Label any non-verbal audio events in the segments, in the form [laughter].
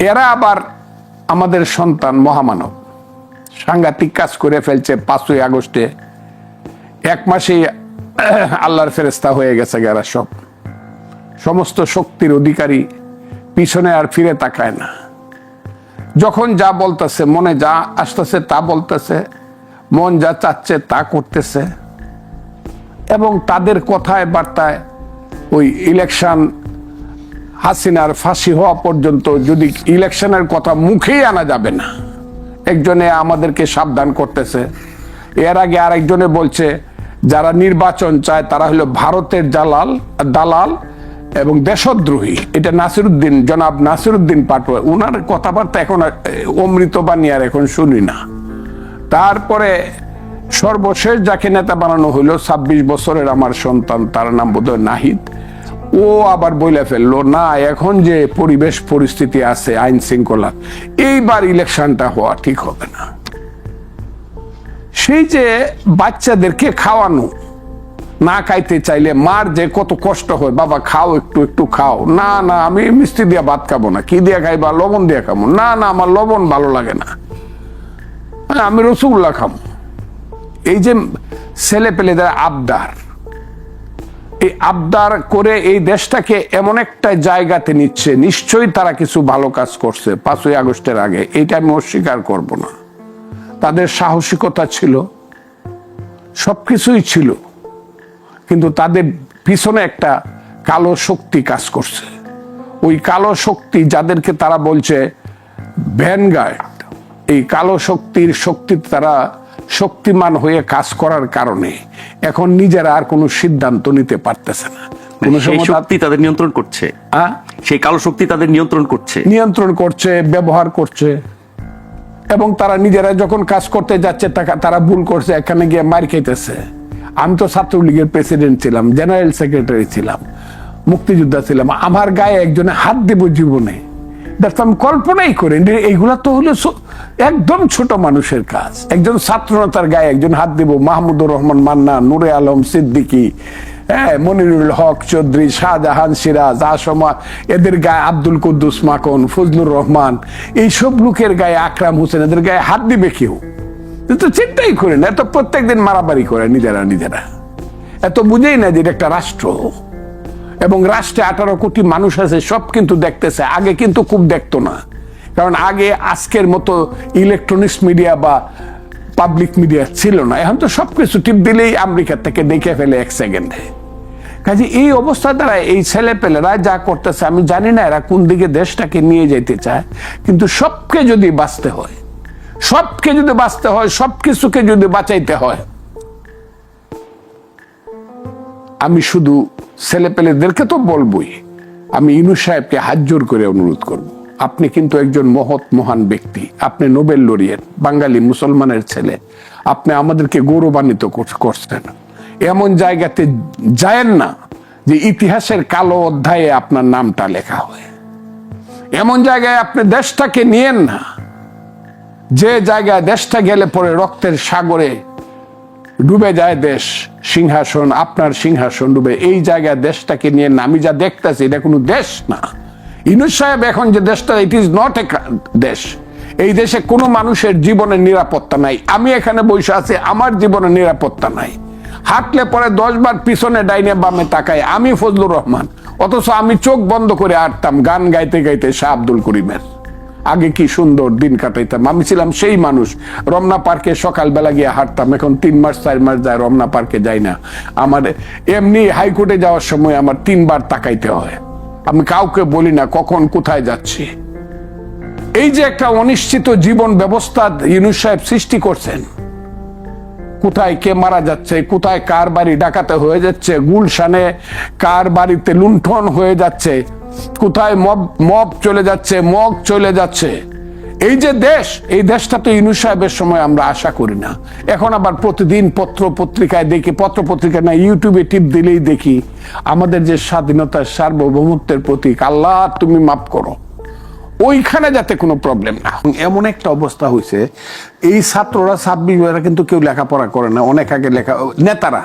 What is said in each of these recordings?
এরা আবার আমাদের সন্তান মহামানব। সাংঘাতিক কাজ করে ফেলছে পাঁচই আগস্টে। এক মাসেই আল্লাহর ফেরেস্তা হয়ে গেছে এরা সব। সমস্ত শক্তির অধিকারী পিছনে আর ফিরে তাকায় না। যখন যা বলতেছে, মনে যা আসতেছে তা বলতেছে, মন যা চাচ্ছে তা করতেছে। এবং তাদের কথায় বার্তায় ওই ইলেকশন হাসিনার ফাঁসি হওয়া পর্যন্ত যদি ইলেকশনের কথা মুখেই আনা যাবে না, একজনে আমাদেরকে সাবধান করতেছে। এর আগে আরেকজনে বলছে, যারা নির্বাচন চায় তারা হলো ভারতের জালাল, দালাল এবং দেশদ্রোহী। এটা নাসিরুদ্দিন, জনাব নাসিরুদ্দিন পাটোয়া, উনার কথাবার্তা এখন অমৃত বাণী আর এখন শুনি না। তারপরে সর্বশেষ যাকে নেতা বানানো হইল ছাব্বিশ বছরের আমার সন্তান, তার নাম বোধহয় নাহিদ। ও আবার বলে ফেলল না এখন যে পরিবেশ পরিস্থিতি আছে আইন শৃঙ্খলা এইবার ইলেকশনটা হওয়া ঠিক হবে না। সেই যে বাচ্চাদেরকে খাওয়ানো না খাইতে চাইলে মার যে কত কষ্ট হয় বাবা খাও একটু একটু খাও। না না আমি মিষ্টি দিয়ে ভাত খাব না কি দিয়ে খাইবা? লবণ দিয়ে খাব। না না আমার লবণ ভালো লাগে না। হ্যাঁ, আমি রসুল্লাহ খাব। এই যে ছেলে পেলেদের আবদার এই আবদার করে এই দেশটাকে এমন একটা জায়গাতে নিচ্ছে, নিশ্চয়ই তারা কিছু ভালো কাজ করছে পাঁচই আগস্টের আগে। এটা আমি অস্বীকার করব না। তাদের সাহসিকতা ছিল সব কিছুই ছিল, কিন্তু তাদের পিছনে একটা কালো শক্তি কাজ করছে। ওই কালো শক্তি যাদেরকে তারা বলছে ভ্যানগার্ড, এই কালো শক্তির শক্তি তারা শক্তিমান হয়ে কাজ করার কারণে এখন নিজেরা আর কোনো সিদ্ধান্ত নিতে পারতেছে না। কোনো শক্তি তাদের নিয়ন্ত্রণ করছে। সেই কালো শক্তি তাদের নিয়ন্ত্রণ করছে। নিয়ন্ত্রণ করছে ব্যবহার করছে। এবং তারা নিজেরা যখন কাজ করতে যাচ্ছে তারা ভুল করছে এখানে গিয়ে মার খেতেছে আমি তো ছাত্রলীগের প্রেসিডেন্ট ছিলাম জেনারেল সেক্রেটারি ছিলাম মুক্তিযোদ্ধা ছিলাম। আমার গায়ে একজনে হাত দেব জীবনে। এটা আমি কল্পনাই করেন এইগুলা তো হলো একদম ছোট মানুষের কাজ। একজন ছাত্রনেতার গায়ে একজন হাত দেব। মাহমুদুর রহমান মান্না, নুরে আলম সিদ্দিকী হ্যাঁ মনিরুল হক চৌধুরী, শাহজাহান সিরাজ, আসমা, এদের গায়ে আব্দুল কুদ্দুস মাখন, ফজলুর রহমান, এইসব লোকের গায়ে আকরাম হোসেন, এদের গায়ে হাত দিবে কেউ? তো চিন্তাই করে না এত প্রত্যেকদিন মারামারি করে নিজেরা নিজেরা। এত বুঝেই না যে এটা একটা রাষ্ট্র। এবং রাষ্ট্রে আঠারো কোটি মানুষ আছে, সব কিন্তু দেখতেছে। আগে কিন্তু খুব দেখতো না। কারণ আগে আজকের মতো ইলেকট্রনিক্স মিডিয়া বা পাবলিক মিডিয়া ছিল না। এখন তো সবকিছু টিপ দিলেই আমেরিকা থেকে দেখে ফেলে এক সেকেন্ডে কাজে এই অবস্থা দ্বারা এই ছেলে পেলেরা যা করতেছে, আমি জানি না এরা কোন দিকে দেশটাকে নিয়ে যেতে চায়, কিন্তু সবকে যদি বাঁচতে হয়, সবকে যদি বাঁচতে হয়, সবকিছুকে যদি বাঁচাইতে হয়, আমি শুধু ছেলেপেলেদেরকে তো বলবই। আমি ইনু সাহেবকে হাত জোর করে অনুরোধ করব। আপনি কিন্তু একজন মহৎ, মহান ব্যক্তি। আপনি নোবেল লরিয়েট, বাঙালি, মুসলমানের ছেলে। আপনি আমাদেরকে গৌরবান্বিত করছেন। এমন জায়গাতে যায়েন না যে ইতিহাসের কালো অধ্যায়ে আপনার নামটা লেখা হয়। এমন জায়গায় আপনি দেশটাকে নিয়েন না। যে জায়গায় দেশটা গেলে পরে রক্তের সাগরে ডুবে যায় দেশ, সিংহাসন, আপনার সিংহাসন ডুবে। এই জায়গায় দেশটাকে নিয়ে আমি যা দেখতেছি, এটা কোনো দেশ না। ইনুস সাহেব এখন যে দেশটা ইট ইজ নট এ দেশ। এই দেশে কোনো মানুষের জীবনের নিরাপত্তা নাই। আমি এখানে বসে আছি, আমার জীবনের নিরাপত্তা নাই। হাঁটলে পরে দশ বার পিছনে ডাইনে বামে তাকাই আমি ফজলুর রহমান, অথচ আমি চোখ বন্ধ করে আটতাম গান গাইতে গাইতে শাহ আব্দুল করিমের। আগে কি সুন্দর দিন কাটাইতাম? আমি ছিলাম সেই মানুষ। রমনা পার্কে সকালবেলা গিয়ে হাঁটতাম। এখন তিন মাস, চার মাস যায় রমনা পার্কে যাই না। আমার এমনি হাইকোর্টে যাওয়ার সময় আমার তিনবার তাকাইতে হয়। আমি কাউকে বলি না কখন কোথায় যাচ্ছি। এই যে একটা অনিশ্চিত জীবন ব্যবস্থা ইউনুস সাহেব সৃষ্টি করছেন। কোথায় কে মারা যাচ্ছে, কোথায় কার বাড়ি ডাকাতে হয়ে যাচ্ছে, গুলশানে কার বাড়িতে লুণ্ঠন হয়ে যাচ্ছে কোথায় মব মব চলে যাচ্ছে, মগ চলে যাচ্ছে। এই যে দেশ, এই দেশটা তো ইনু সাহেবের সময় আমরা আশা করি না। এখন আবার প্রতিদিন পত্র পত্রিকায় দেখি, পত্র পত্রিকা না, ইউটিউবে টিপ দিলেই দেখি, আমাদের যে স্বাধীনতার সার্বভৌমত্বের প্রতীক, আল্লাহ তুমি মাফ করো। ওইখানে যাতে কোনো প্রবলেম না। এমন একটা অবস্থা হয়েছে এই ছাত্ররা ছাব্বিশ কিন্তু কেউ লেখাপড়া করে না, অনেক আগে লেখা, নেতারা।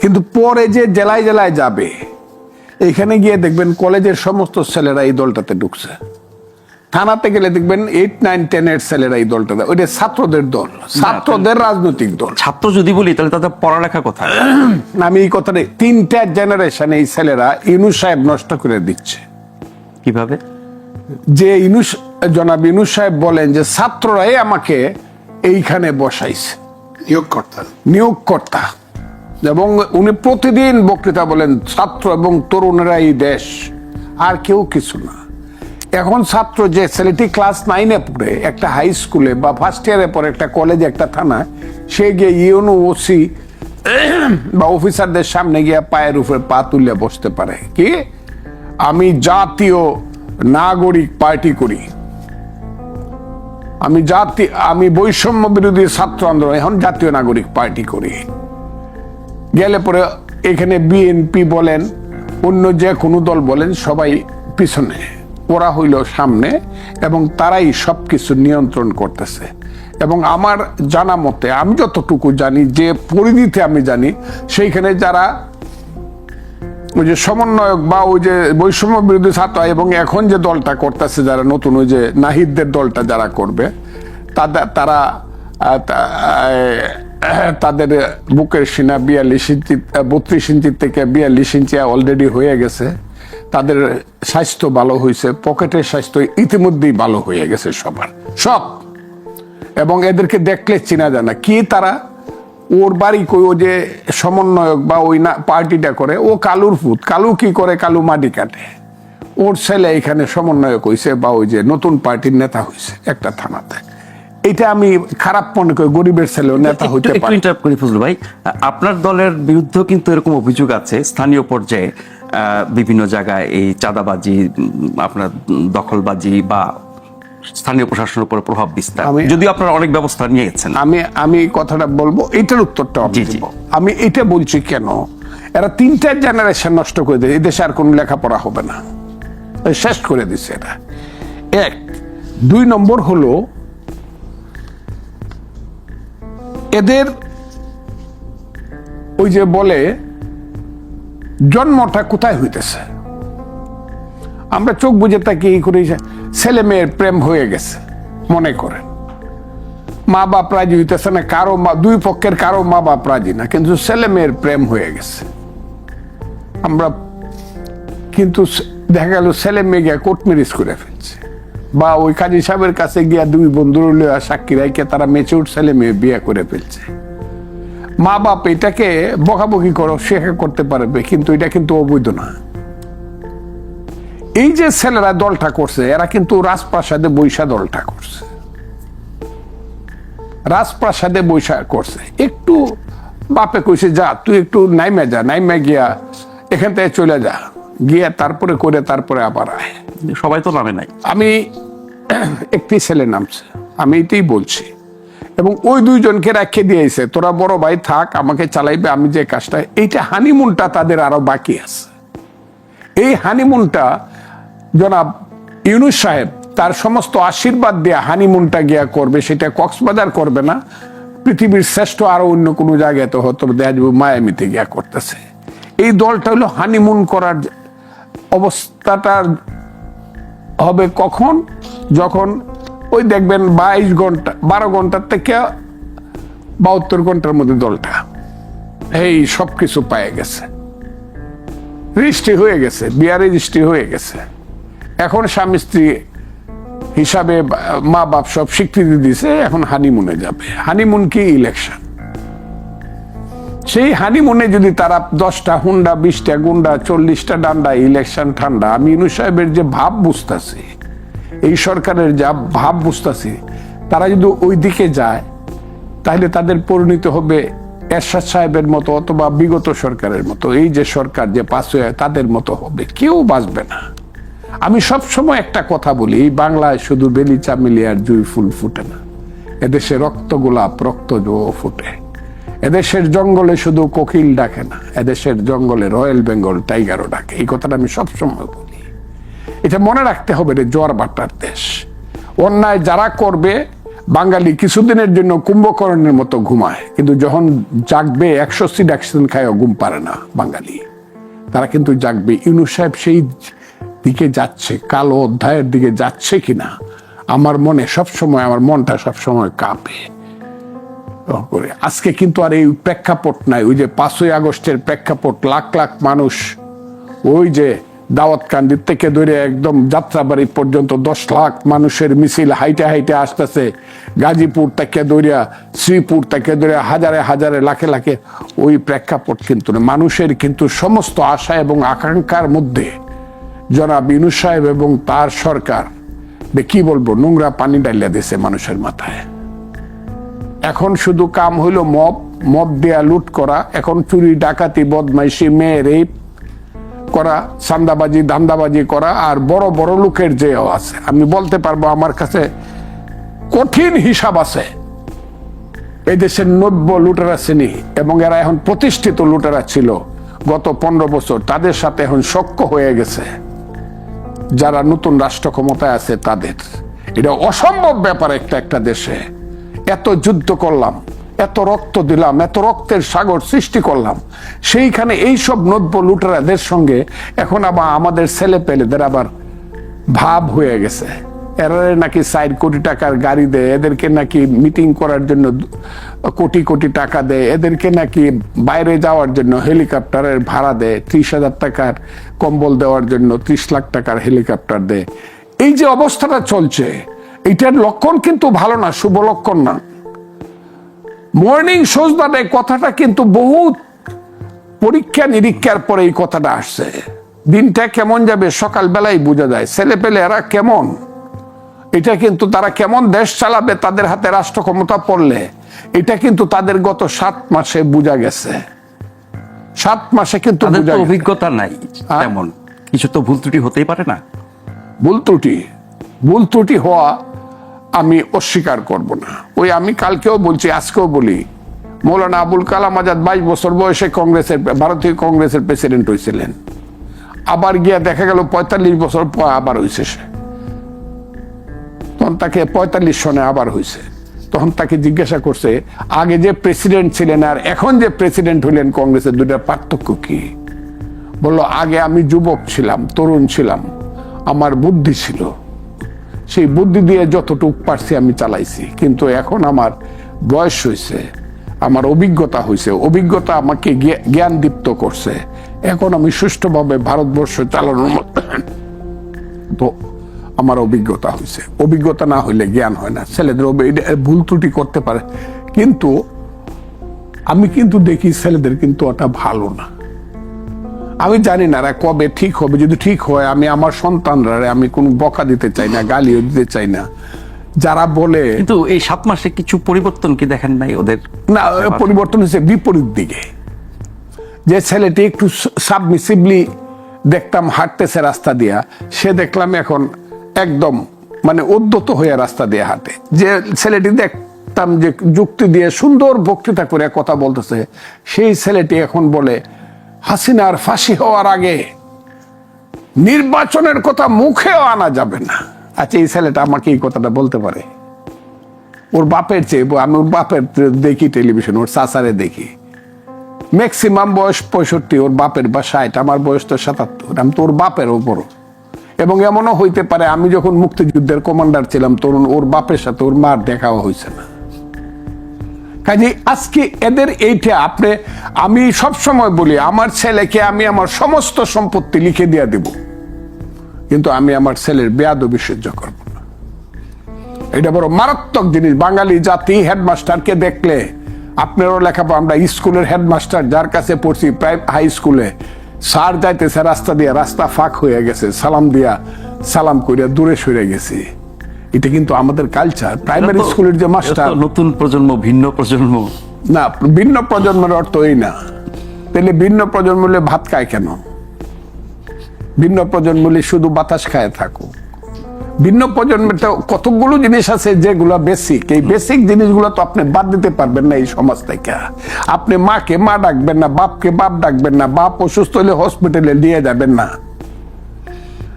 কিন্তু পরে যে জেলায় জেলায় যাবে এখানে গিয়ে দেখবেন কলেজের সমস্ত ছেলেরা এই দলটাতে ঢুকছে। থানাতে গেলে দেখবেন এইট নাইন টেন এর ছেলেরা এই দলটা দেয় ওইটা ছাত্রদের দল ছাত্রদের রাজনৈতিক দল। ছাত্র যদি বলি তাহলে তাদের পড়ালেখা কোথায়? [clears throat] আমি এই কথাটা তিনটা জেনারেশন এই ছেলেরা ইনু সাহেব নষ্ট করে দিচ্ছে। কীভাবে? যে ইনুস জনাব ইনুস সাহেব বলেন যে ছাত্ররাই আমাকে এইখানে বসাইছে। নিয়োগকর্তা। নিয়োগকর্তা। এবং উনি প্রতিদিন বক্তৃতা বলেন, ছাত্র এবং তরুণেরা এই দেশ, আর কেউ কিছু না। এখন ছাত্র যে ছেলেটি ক্লাস নাইনে পড়ে, একটা হাই স্কুলে বা ফার্স্ট ইয়ারে পরে একটা কলেজে একটা থানায়, সে গিয়ে ইউনো ওসি [coughs] বা অফিসারদের সামনে গিয়ে পায়ের উপরে পা তুলে বসতে পারে। কি? আমি জাতীয় নাগরিক পার্টি করি। আমি জাতি, আমি বৈষম্য বিরোধী ছাত্র আন্দোলন, এখন জাতীয় নাগরিক পার্টি করি। গেলে পরে এখানে বিএনপি বলেন, অন্য যে কোনো দল বলেন, সবাই পিছনে, ওরা হইল সামনে এবং তারাই সব কিছু নিয়ন্ত্রণ করতেছে। এবং আমার জানা মতে, আমি যতটুকু জানি, যে পরিধিতে আমি জানি, সেইখানে যারা ওই যে সমন্বয়ক বা ওই যে বৈষম্য বিরোধী ছাত্র এবং এখন যে দলটা করতেছে, যারা নতুন ওই যে নাহিদদের দলটা যারা করবে তারা [clears throat] তাদের বুকের সিনা বিয়াল্লিশ ইঞ্চি বত্রিশ ইঞ্চি থেকে বিয়াল্লিশ ইঞ্চি অলরেডি হয়ে গেছে। তাদের স্বাস্থ্য ভালো হয়েছে, পকেটের স্বাস্থ্য ইতিমধ্যেই ভালো হয়ে গেছে সবার, সব। এবং এদেরকে দেখলে চেনা যায় না কি তারা, ওর বাড়ি কই, ও যে সমন্বয়ক বা ওই না, পার্টিটা করে, ও কালুর পুত। কালু কি করে? কালু মাটি কাটে। ওর ছেলে এখানে সমন্বয়ক হয়েছে বা ওই যে নতুন পার্টির নেতা হয়েছে একটা থানাতে। এটা আমি খারাপ মনে করি গরিবের ছেলে নেতা হইতে একটু ইন্টারাপ্ট করি ফজলু ভাই। আপনার দলের বিরুদ্ধে কিন্তু এরকম অভিযোগ আছে। স্থানীয় পর্যায়ে বিভিন্ন জায়গায় এই চাঁদাবাজি আপনার দখলবাজি বা স্থানীয় প্রশাসনের উপর প্রভাব বিস্তার। আমি- যদিও আপনারা অনেক ব্যবস্থা নিয়েছেন। আমি আমি কথাটা বলব এটার উত্তরটা আমি এটা বলছি কেন? এরা তিনটা জেনারেশন নষ্ট করে দেয় এদেশে আর কোনো লেখাপড়া হবে না। শেষ করে দিছে এটা এক দুই নম্বর হলো এদের ওই যে বলে, জন্মটা কোথায় হইতেছে? আমরা চোখ বুঝে তাকে এই করে ছেলে মেয়ের প্রেম হয়ে গেছে, মনে করেন মা বাপ রাজি হইতেছে না, কারও মা, দুই পক্ষের কারও মা বাপ রাজি না, কিন্তু ছেলে মেয়ের প্রেম হয়ে গেছে। আমরা কিন্তু দেখা গেল ছেলে মেয়ে গিয়ে কোর্ট ম্যারেজ করে ফেলছে। বা ওই কাজী সাহেবের কাছে গিয়া দুই বন্ধুর লইয়া সাক্ষী রাইকে তারা মেচুর ছেলে মেয়ে বিয়ে করে ফেলছে। মা বাপ এটাকে বকাবকি করো শেখা করতে পারবে, কিন্তু এটা কিন্তু অবৈধ না। এই যে ছেলেরা দলটা করছে, এরা কিন্তু রাজপ্রাসাদে বৈশা দলটা করছে। রাজপ্রাসাদে বৈশা করছে। একটু বাপে কইছে, যা, তুই একটু নাইমে যা, নাইমে গিয়া এখান থেকে চলে যা। গিয়া তারপরে করে তারপরে আবার আয়। সবাই তো নামে নাই। আমি [clears throat] একটি ছেলে নামছে। আমি এটাই বলছি। এবং ওই দুইজনকে রেখে দিয়েছে, তোরা বড় ভাই, থাক, আমাকে চালাইবে, আমি যে কাজটা এইটা হানিমুনটা তাদের আরও বাকি আছে। এই হানিমুনটা জনাব ইউনুস সাহেব তার সমস্ত আশীর্বাদ দিয়ে হানিমুনটা গিয়া করবে, সেটা কক্সবাজার করবে না। পৃথিবীর শ্রেষ্ঠ আরও অন্য কোনো জায়গায় তো হয়তো দেখা মায়ামিতে গিয়া করতেছে। এই দলটা হলো হানিমুন করার অবস্থাটা হবে কখন? যখন ওই দেখবেন বাইশ ঘণ্টা, বারো ঘণ্টার থেকে বাহাত্তর ঘণ্টার মধ্যে দলটা। এই সব কিছু পায়ে গেছে। রেজিস্ট্রি হয়ে গেছে, বিয়ার রেজিস্ট্রি হয়ে গেছে। এখন স্বামী স্ত্রী হিসাবে মা বাপ সব স্বীকৃতি দিছে, এখন হানিমুনে যাবে। হানিমুন কি ইলেকশন? সেই হানিমুনে যদি তারা দশটা, হুন্ডা, বিশটা, গুন্ডা, চল্লিশটা, ডান্ডা, ইলেকশন, ঠান্ডা, আমি ইনু সাহেবের যে ভাব বুঝতেছি, এই সরকারের যা ভাব বুঝতেছি, তারা যদি ওই দিকে যায়, তাহলে তাদের পরিণত হবে এরশাদ সাহেবের মতো অথবা বিগত সরকারের মতো। এই যে সরকার যে পাস হয়ে তাদের মতো হবে। কেউ বাঁচবে না। আমি সব সময় একটা কথা বলি, এই বাংলায় শুধু বেলি চামেলি আর জুই ফুল ফুটে না। এদেশে রক্ত গোলাপ, রক্ত জো ফুটে। এদেশের জঙ্গলে শুধু কোকিল ডাকে না, এদেশের জঙ্গলে রয়্যাল বেঙ্গল টাইগারও ডাকে। এই কথাটা আমি সবসময় বলি। এটা মনে রাখতে হবে রে জোয়ার বাট্টার দেশ। অন্যায় যারা করবে, বাঙালি কিছুদিনের জন্য কুম্ভকরণের মতো ঘুমায়, কিন্তু যখন জাগবে, একশো সিট অ্যাক্সিডেন্ট খায়ও ঘুম পারে না বাঙালি। তারা কিন্তু জাগবে। ইউনুস সাহেব সেই দিকে যাচ্ছে, কালো অধ্যায়ের দিকে যাচ্ছে কিনা, আমার মনে সবসময়, আমার মনটা সবসময় কাঁপে। করে। আজকে কিন্তু আর এই প্রেক্ষাপট নাই, ওই যে পাঁচই আগস্টের প্রেক্ষাপট, লাখ লাখ মানুষ ওই যে দাওয়াত কান্দির থেকে ধরে একদম যাত্রাবাড়ি পর্যন্ত দশ লাখ মানুষের মিছিল হাইটে হাইটে আসতেছে। গাজীপুর থেকে দৌড়িয়া শ্রীপুর থেকে দৌড়িয়া হাজারে হাজারে, লাখে লাখে ওই প্রেক্ষাপট কিন্তু। মানুষের কিন্তু সমস্ত আশা এবং আকাঙ্ক্ষার মধ্যে জনাব ইনু সাহেব এবং তার সরকার কি বলব, নোংরা পানি ডালিয়া দিছে মানুষের মাথায়। এখন শুধু কাম হইল মব মব দেয়া লুট করা, এখন চুরি, ডাকাতি, বদমাইশি মেয়ে রেপ করা সান্দাবাজি ধান্দাবাজি করা, আর বড় বড় লোকের যে আছে। আমি বলতে পারব আমার কাছে কঠিন হিসাব আছে। এই দেশের নব্য লুটেরা শ্রেণি এবং এরা এখন প্রতিষ্ঠিত লুটেরা ছিল গত পনেরো বছর। তাদের সাথে এখন সক্য হয়ে গেছে। যারা নতুন রাষ্ট্র ক্ষমতায় আছে তাদের। এটা অসম্ভব ব্যাপার একটা একটা দেশে। এত যুদ্ধ করলাম, এত রক্ত দিলাম, এত রক্তের সাগর সৃষ্টি করলাম, সেইখানে এইসব নব্য লুটেরাদের সঙ্গে এখন আবার আমাদের ছেলে পেলেদের আবার ভাব হয়ে গেছে। এরা নাকি সাইড কোটি টাকার গাড়ি দেয়, এদেরকে নাকি মিটিং করার জন্য কোটি কোটি টাকা দেয়, এদেরকে নাকি বাইরে যাওয়ার জন্য হেলিকপ্টারের ভাড়া দেয়, ত্রিশ হাজার টাকার কম্বল দেওয়ার জন্য ত্রিশ লাখ টাকার হেলিকপ্টার দেয়। এই যে অবস্থাটা চলছে এটার লক্ষণ কিন্তু ভালো না শুভ লক্ষণ না। মর্নিং সোজদার এই কথাটা কিন্তু বহুত পরীক্ষা নিরীক্ষার পরে এই কথাটা আসছে। দিনটা কেমন যাবে? সকালবেলায় বোঝা যায়। ছেলে পেলে এরা কেমন? এটা কিন্তু তারা কেমন দেশ চালাবে? তাদের হাতে রাষ্ট্র ক্ষমতা পড়লে। এটা কিন্তু তাদের গত সাত মাসে বোঝা গেছে। সাত মাসে কিন্তু। অভিজ্ঞতা নাই তেমন। কিছু তো ভুল ত্রুটি হতেই পারে না। ভুল ত্রুটি। ভুল ত্রুটি হওয়া আমি অস্বীকার করব না। ওই আমি কালকেও বলছি, আজকেও বলি। মৌলানা আবুল কালাম আজাদ বাইশ বছর বয়সে কংগ্রেসের, ভারতীয় কংগ্রেসের প্রেসিডেন্ট হয়েছিলেন। আবার গিয়া দেখা গেল পঁয়তাল্লিশ বছর পর আবার হয়েছে সে। তখন তাকে পঁয়তাল্লিশ সনে আবার হয়েছে তখন তাকে জিজ্ঞাসা করছে, আগে যে প্রেসিডেন্ট ছিলেন আর এখন যে প্রেসিডেন্ট হইলেন কংগ্রেসের দুটার পার্থক্য কি? বলল, আগে আমি যুবক ছিলাম, তরুণ ছিলাম, আমার বুদ্ধি ছিল। সেই বুদ্ধি দিয়ে যতটুক পারছি আমি চালাইছি। কিন্তু এখন আমার বয়স হয়েছে আমার অভিজ্ঞতা হয়েছে অভিজ্ঞতা আমাকে জ্ঞান দীপ্ত করছে। এখন আমি সুষ্ঠুভাবে ভারতবর্ষ চালানোর তো আমার অভিজ্ঞতা হয়েছে অভিজ্ঞতা না হইলে জ্ঞান হয় না। ছেলেদের ভুল ত্রুটি করতে পারে। কিন্তু আমি কিন্তু দেখি ছেলেদের কিন্তু ওটা ভালো না। আমি জানি না কবে ঠিক হবে। যদি ঠিক হয় আমি আমার সন্তানরা আমি কোনো বকা দিতে চাই না গালিও দিতে চাই না। যারা বলে কিন্তু এই সাত মাসে কিছু পরিবর্তন কি দেখেন নাই ওদের? না পরিবর্তন হচ্ছে বিপরীত দিকে। যে ছেলেটি একটু সাবমিসিভলি দেখতাম হাঁটতেছে রাস্তা দিয়া সে দেখলাম এখন একদম মানে উদ্যত হয়ে রাস্তা দিয়ে হাঁটে। যে ছেলেটি দেখতাম যে যুক্তি দিয়ে সুন্দর বক্তৃতা করে কথা বলতেছে সেই ছেলেটি এখন বলে হাসিনার ফাঁসি হওয়ার আগে নির্বাচনের কথা মুখেও আনা যাবে না। আচ্ছা এই ছেলেটা আমাকে এই কথাটা বলতে পারে? ওর বাপের চেয়ে, আমি ওর বাপের দেখি টেলিভিশন, ওর চাচারে দেখি। ম্যাক্সিমাম বয়স পঁয়ষট্টি, ওর বাপের বা ষাট, আমার বয়স তো সাতাত্তর, আমি তো ওর বাপের ওপর এবং এমনও হইতে পারে, আমি যখন মুক্তিযুদ্ধের কমান্ডার ছিলাম, তরুণ, ওর বাপের সাথে ওর মার দেখাও হয়েছে না। কাজে আজকে এদের এইটা আপনি, আমি সব সময় বলি, আমার ছেলেকে আমি আমার সমস্ত সম্পত্তি লিখে দিয়ে দেব। কিন্তু আমি আমার ছেলের বেয়াদবি সহ্য করব এটা বড় মারাত্মক জিনিস। বাঙালি জাতি হেডমাস্টারকে দেখলে, আপনারও লেখাপড়া আমরা স্কুলের হেডমাস্টার যার কাছে পড়ছি প্রায় হাই স্কুলে, স্যার যাইতেছে রাস্তা দিয়ে, রাস্তা ফাঁক হয়ে গেছে, সালাম দিয়া, সালাম করিয়া দূরে সরে গেছি। এটা কিন্তু আমাদের কালচার প্রাইমারি স্কুলের যে মাস্টার নতুন প্রজন্ম ভিন্ন প্রজন্ম। না ভিন্ন প্রজন্মের অর্থ এই না। তাহলে ভিন্ন প্রজন্ম হলে ভাত খায় কেন? ভিন্ন প্রজন্ম হলে শুধু বাতাস খায় থাকো ভিন্ন প্রজন্মের তো কতগুলো জিনিস আছে যেগুলো বেসিক এই বেসিক জিনিসগুলো তো আপনি বাদ দিতে পারবেন না এই সমাজ থেকে। আপনি মাকে মা ডাকবেন না বাপকে বাপ ডাকবেন না বাপ অসুস্থ হলে হসপিটালে নিয়ে যাবেন না।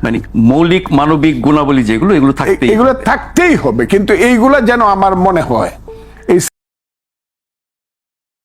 মানে মৌলিক মানবিক গুণাবলী যেগুলো এগুলো থাকতেই এগুলো থাকতেই হবে কিন্তু এইগুলো যেন আমার মনে হয়। এই